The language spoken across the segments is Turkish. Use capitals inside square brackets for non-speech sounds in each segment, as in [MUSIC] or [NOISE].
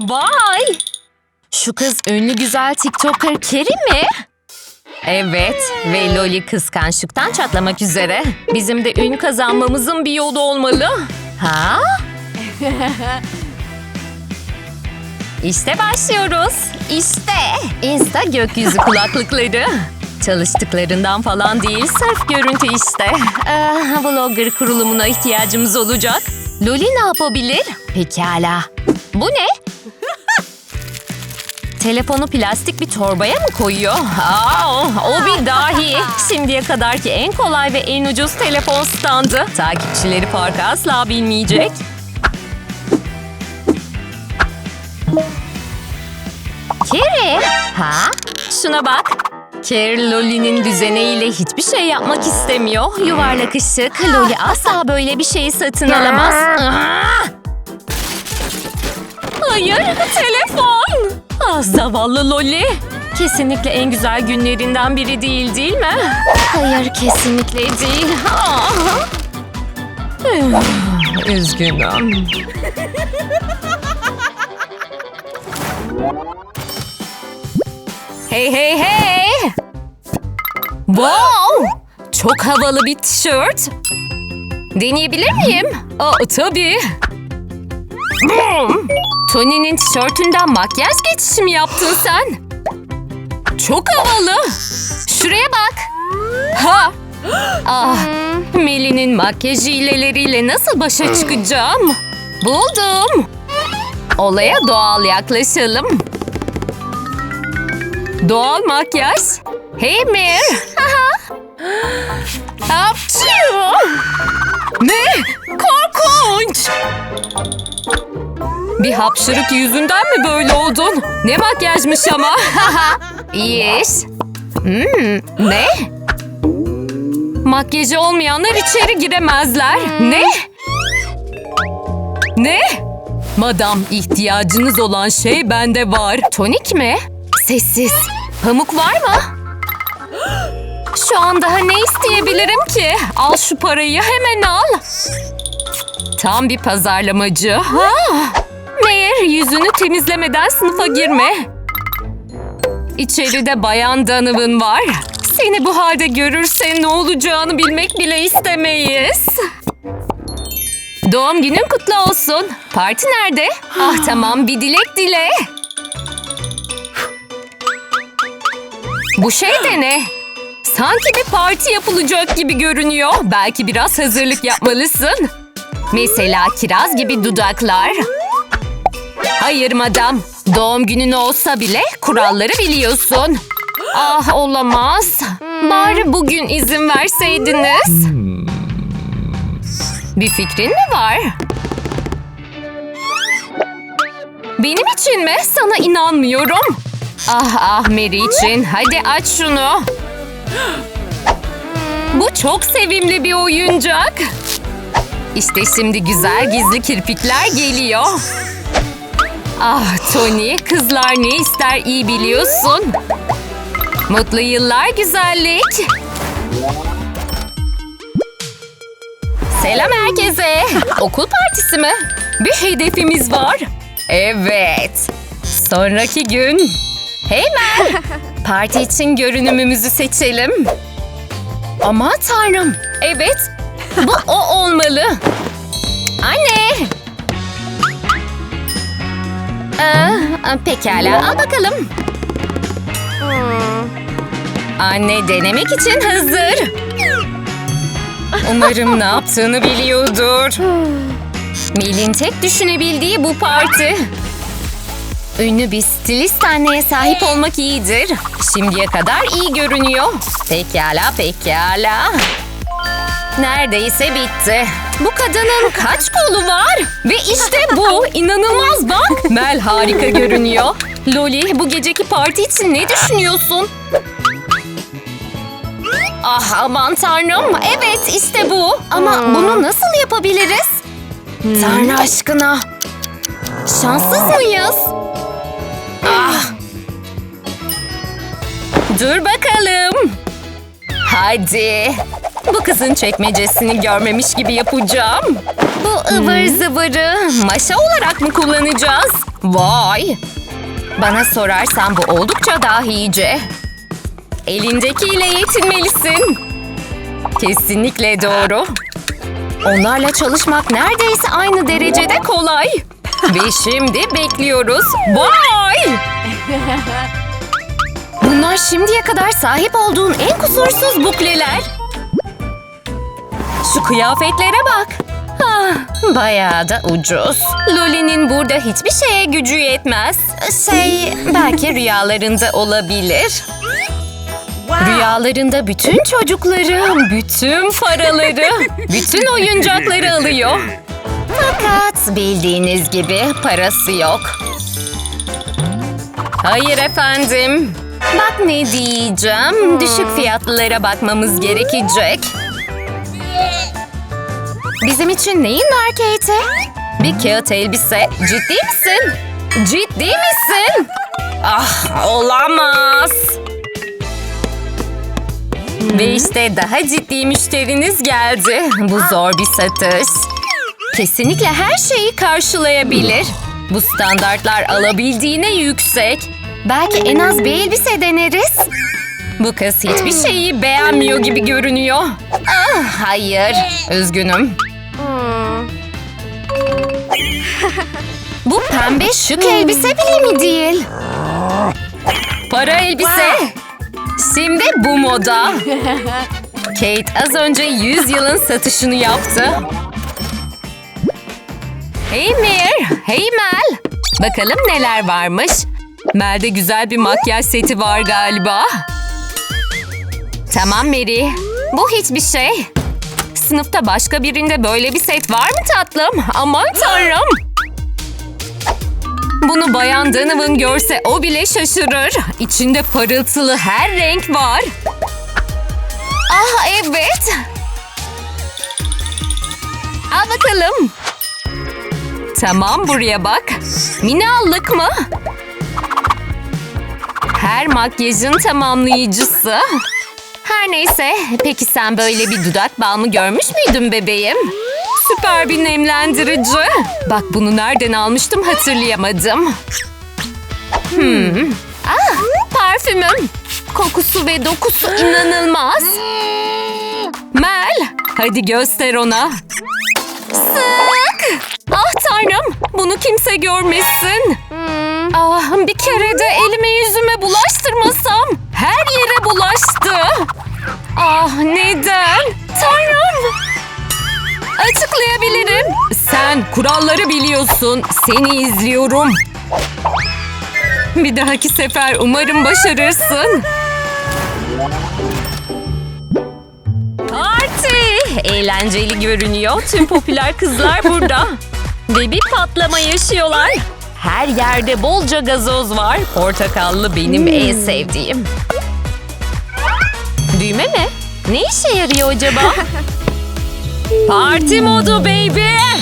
Vay! Şu kız ünlü güzel TikToker Keri mi? Evet ve Loli kıskançlıktan çatlamak üzere. Bizim de ün kazanmamızın bir yolu olmalı. Ha? [LAUGHS] İşte başlıyoruz. İşte. Insta gökyüzü kulaklıkları. Çalıştıklarından falan değil, sırf görüntü işte. Ee, vlogger kurulumuna ihtiyacımız olacak. Loli ne yapabilir? Pekala. Bu ne? Telefonu plastik bir torbaya mı koyuyor? Aa, o bir dahi. [LAUGHS] Şimdiye kadarki en kolay ve en ucuz telefon standı. Takipçileri farkı asla bilmeyecek. Keri. Ha? Şuna bak. Keri Loli'nin düzeneğiyle hiçbir şey yapmak istemiyor. Yuvarlak ışık. Loli asla böyle bir şeyi satın alamaz. [LAUGHS] Aa! Hayır, telefon. Ah zavallı Loli. Kesinlikle en güzel günlerinden biri değil değil mi? Hayır, kesinlikle değil. Ah. Üf, Üzgünüm. Hey hey hey! Wow! Çok havalı bir tişört. Deneyebilir miyim? Aa, tabii. Hmm. Tony'nin tişörtünden makyaj geçişi mi yaptın sen? Çok havalı. Şuraya bak. Ha! Ah, Melly'nin makyaj hileleriyle nasıl başa çıkacağım? Buldum. Olaya doğal yaklaşalım. Doğal makyaj. Hey Mer. Hapşu! [LAUGHS] Ne? Korkunç! Bir hapşırık yüzünden mi böyle oldun? Ne makyajmış ama? [LAUGHS] İş. Hmm, ne? Makyajı olmayanlar içeri giremezler. Ne? Ne? Madam ihtiyacınız olan şey bende var. Tonik mi? Sessiz. Pamuk var mı? Şu an daha ne isteyebilirim ki? Al şu parayı hemen al. Tam bir pazarlamacı. Ha! Meğer yüzünü temizlemeden sınıfa girme. İçeride bayan Donovan var. Seni bu halde görürse ne olacağını bilmek bile istemeyiz. Doğum günün kutlu olsun. Parti nerede? Ah tamam bir dilek dile. Bu şey de ne? Sanki bir parti yapılacak gibi görünüyor. Belki biraz hazırlık yapmalısın. Mesela kiraz gibi dudaklar. Hayır madam. Doğum günün olsa bile kuralları biliyorsun. Ah olamaz. Bari bugün izin verseydiniz. Bir fikrin mi var? Benim için mi? Sana inanmıyorum. Ah ah Mary için. Hadi aç şunu. Bu çok sevimli bir oyuncak. İşte şimdi güzel gizli kirpikler geliyor. Ah Tony, kızlar ne ister iyi biliyorsun. Mutlu yıllar güzellik. Selam herkese. [LAUGHS] Okul partisi mi? Bir hedefimiz var. Evet. Sonraki gün. Hey Mel. [LAUGHS] Parti için görünümümüzü seçelim. Aman tanrım. Evet. Bu o olmalı. Anne. Pekala al bakalım. Anne denemek için hazır. Umarım ne yaptığını biliyordur. Mil'in tek düşünebildiği bu parti. Ünlü bir stilist anneye sahip olmak iyidir. Şimdiye kadar iyi görünüyor. Pekala pekala. Neredeyse bitti. Bu kadının kaç kolu var? Ve işte bu. inanılmaz bak. Mel harika görünüyor. Loli bu geceki parti için ne düşünüyorsun? Ah aman tanrım. Evet işte bu. Ama bunu nasıl yapabiliriz? Tanrı aşkına. Şanssız mıyız? Ah. Dur bakalım. Hadi. Bu kızın çekmecesini görmemiş gibi yapacağım. Bu ıvır zıvırı maşa olarak mı kullanacağız? Vay! Bana sorarsan bu oldukça dahice. Elindekiyle yetinmelisin. Kesinlikle doğru. Onlarla çalışmak neredeyse aynı derecede kolay. Ve şimdi bekliyoruz. Vay! Bunlar şimdiye kadar sahip olduğun en kusursuz bukleler. Şu kıyafetlere bak. Ah, bayağı da ucuz. Loli'nin burada hiçbir şeye gücü yetmez. Şey, belki rüyalarında olabilir. Rüyalarında bütün çocukları, bütün paraları, bütün oyuncakları alıyor. Fakat bildiğiniz gibi parası yok. Hayır efendim. Bak ne diyeceğim. Düşük fiyatlılara bakmamız gerekecek. Bizim için neyin var Kate? Bir kağıt elbise. Ciddi misin? Ciddi misin? Ah olamaz. Ve işte daha ciddi müşteriniz geldi. Bu zor bir satış. Kesinlikle her şeyi karşılayabilir. Bu standartlar alabildiğine yüksek. Belki en az bir elbise deneriz. Bu kız hiçbir şeyi beğenmiyor gibi görünüyor. Ah, hayır, üzgünüm. Bu pembe şık elbise bile mi değil? Para elbise. Şimdi bu moda. Kate az önce 100 yılın satışını yaptı. Hey Mir, hey Mel. Bakalım neler varmış. Mel'de güzel bir makyaj seti var galiba. Tamam Mary, bu hiçbir şey. Sınıfta başka birinde böyle bir set var mı tatlım? Aman tanrım. Bunu Bayan Donovan görse o bile şaşırır. İçinde parıltılı her renk var. Ah evet. Al bakalım. Tamam buraya bak. Mini allık mı? Her makyajın tamamlayıcısı. Her neyse. Peki sen böyle bir dudak balmı görmüş müydün bebeğim? Süper bir nemlendirici. Bak bunu nereden almıştım hatırlayamadım. Hmm. Ah, parfümüm. Kokusu ve dokusu inanılmaz. Mel, hadi göster ona. Sık. Ah tanrım, bunu kimse görmesin. Ah, bir kere de elime yüzüme bulaştırmasam. Her yere Sen kuralları biliyorsun. Seni izliyorum. Bir dahaki sefer umarım başarırsın. Parti! Eğlenceli görünüyor. Tüm popüler kızlar burada. Ve bir patlama yaşıyorlar. Her yerde bolca gazoz var. Portakallı benim en sevdiğim. Düğme mi? Ne işe yarıyor acaba? [LAUGHS] Parti modu baby.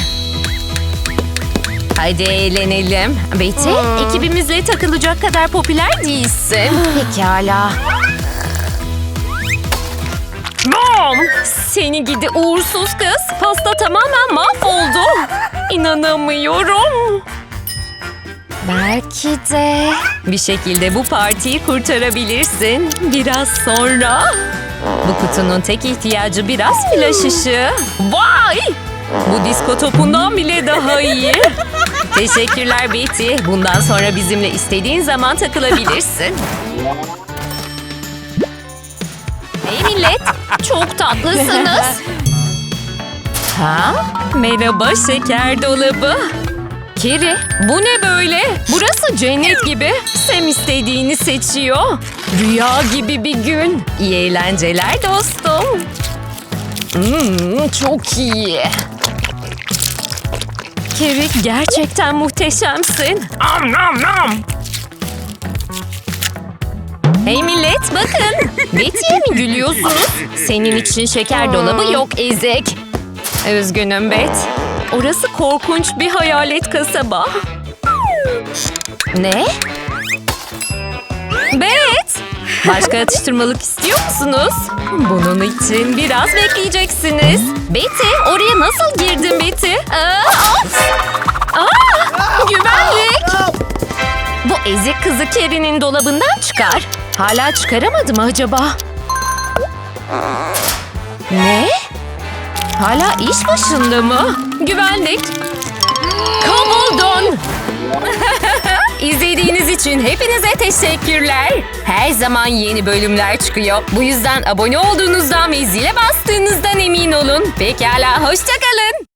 Hadi eğlenelim. Betty, ekibimizle takılacak kadar popüler değilsin. [LAUGHS] Pekala. Mom! Seni gidi uğursuz kız. Pasta tamamen mahvoldu. İnanamıyorum. Belki de... Bir şekilde bu partiyi kurtarabilirsin. Biraz sonra. Bu kutunun tek ihtiyacı biraz flash ışığı. Vay! Bu disko topundan bile daha iyi. Teşekkürler Betty. Bundan sonra bizimle istediğin zaman takılabilirsin. Hey millet, çok tatlısınız. Ha? Merhaba şeker dolabı. Kiri, bu ne böyle? Burası cennet gibi. Sam istediğini seçiyor. Rüya gibi bir gün. İyi eğlenceler dostum. Hmm, çok iyi. Kiri gerçekten muhteşemsin. Am nam nam. Hey millet bakın. Betty'ye mi gülüyorsunuz? Senin için şeker dolabı yok ezek. Üzgünüm Bet. Orası korkunç bir hayalet kasaba. Ne? Başka atıştırmalık istiyor musunuz? Bunun için biraz bekleyeceksiniz. Betty, oraya nasıl girdin Betty? Aa, güvenlik. Bu ezik kızı Kevin'in dolabından çıkar. Hala çıkaramadı mı acaba? Ne? Hala iş başında mı? Güvenlik. Kovuldun. [LAUGHS] İzlediğiniz için hepinize teşekkürler. Her zaman yeni bölümler çıkıyor. Bu yüzden abone olduğunuzdan ve zile bastığınızdan emin olun. Pekala, hoşçakalın.